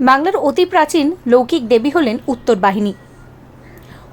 বাংলার অতি প্রাচীন লৌকিক দেবী হলেন উত্তর বাহিনী।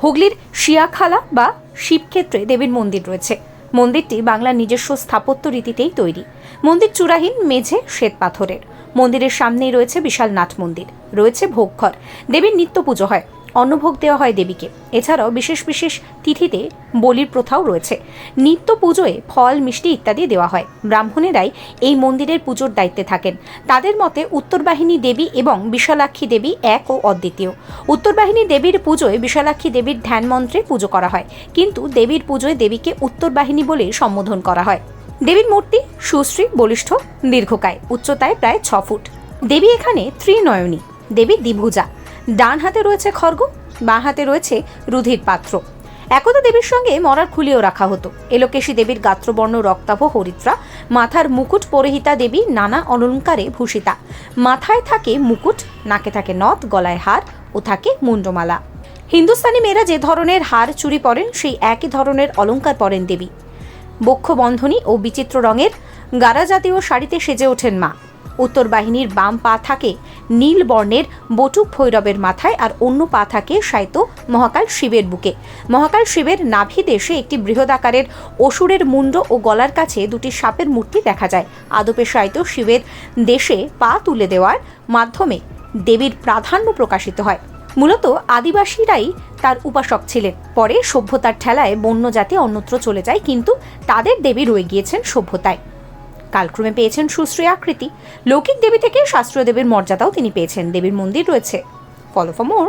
হুগলির শিয়াখালা বা শিবক্ষেত্রে দেবীর মন্দির রয়েছে। মন্দিরটি বাংলার নিজস্ব স্থাপত্য রীতিতেই তৈরি। মন্দির চূড়াহীন, মেঝে, শ্বেত পাথরের। মন্দিরের সামনেই রয়েছে বিশাল নাট মন্দির। রয়েছে ভোগঘর। দেবীর নিত্য পুজো হয়। অন্নভোগ দেওয়া হয় দেবীকে। এছাড়াও বিশেষ বিশেষ তিথিতে বলির প্রথাও রয়েছে। নিত্য পুজোয় ফল, মিষ্টি ইত্যাদি দেওয়া হয়। ব্রাহ্মণেরাই এই মন্দিরের পুজোর দায়িত্বে থাকেন। তাদের মতে উত্তরবাহিনী দেবী এবং বিশালাক্ষী দেবী এক ও অদ্বিতীয়। উত্তরবাহিনী দেবীর পুজোয় বিশালাক্ষী দেবীর ধ্যান মন্ত্রে পুজো করা হয়। কিন্তু দেবীর পুজোয় দেবীকে উত্তরবাহিনী বলে সম্বোধন করা হয়। দেবীর মূর্তি সুশ্রী, বলিষ্ঠ, দীর্ঘকায়, উচ্চতায় প্রায় ছ ফুট। দেবী এখানে ত্রিনয়নী। দেবী দ্বিভুজা। ডান হাতে রয়েছে খর্গ বাঁ হাতে রয়েছে রুধির পাত্র। একদা দেবীর সঙ্গে মরার খুলিও রাখা হতো। এলোকেশী দেবীর গাত্রবর্ণ, রক্তাভ হরিত্রা মাথার মুকুট পরিহিতা দেবী, নানা অলঙ্কারে ভূষিতা। মাথায় থাকে মুকুট, নাকে থাকে নথ, গলায় হার ও থাকে মুন্ডমালা। হিন্দুস্তানি মেয়েরা যে ধরনের হার চুরি পরেন, সেই একই ধরনের অলঙ্কার পরেন দেবী। বক্ষ বন্ধনী ও বিচিত্র রঙের গারা জাতীয় শাড়িতে সেজে ওঠেন মা। উত্তর বাহিনীর বাম পা থাকে নীল বর্ণের বটুক ভৈরবের মাথায় আর অন্য পা থাকে সাইতো মহাকাল শিবের বুকে। মহাকাল শিবের নাভি দেশে একটি বৃহদাকারের অসুরের মুন্ড ও গলার কাছে দুটি সাপের মূর্তি দেখা যায়। আদপে সাইতো শিবের দেশে পা তুলে দেওয়ার মাধ্যমে দেবীর প্রাধান্য প্রকাশিত হয়। মূলত আদিবাসীরাই তার উপাসক ছিলেন। পরে সভ্যতার ঠেলায় বন্য জাতি অন্যত্র চলে যায়, কিন্তু তাদের দেবী রয়ে গিয়েছেন সভ্যতায়। কালক্রমে পেয়েছেন সুশ্রী আকৃতি। লৌকিক দেবী থেকে শাস্ত্রীয় দেবীর মর্যাদাও তিনি পেয়েছেন। দেবীর মন্দির রয়েছে। Follow for more.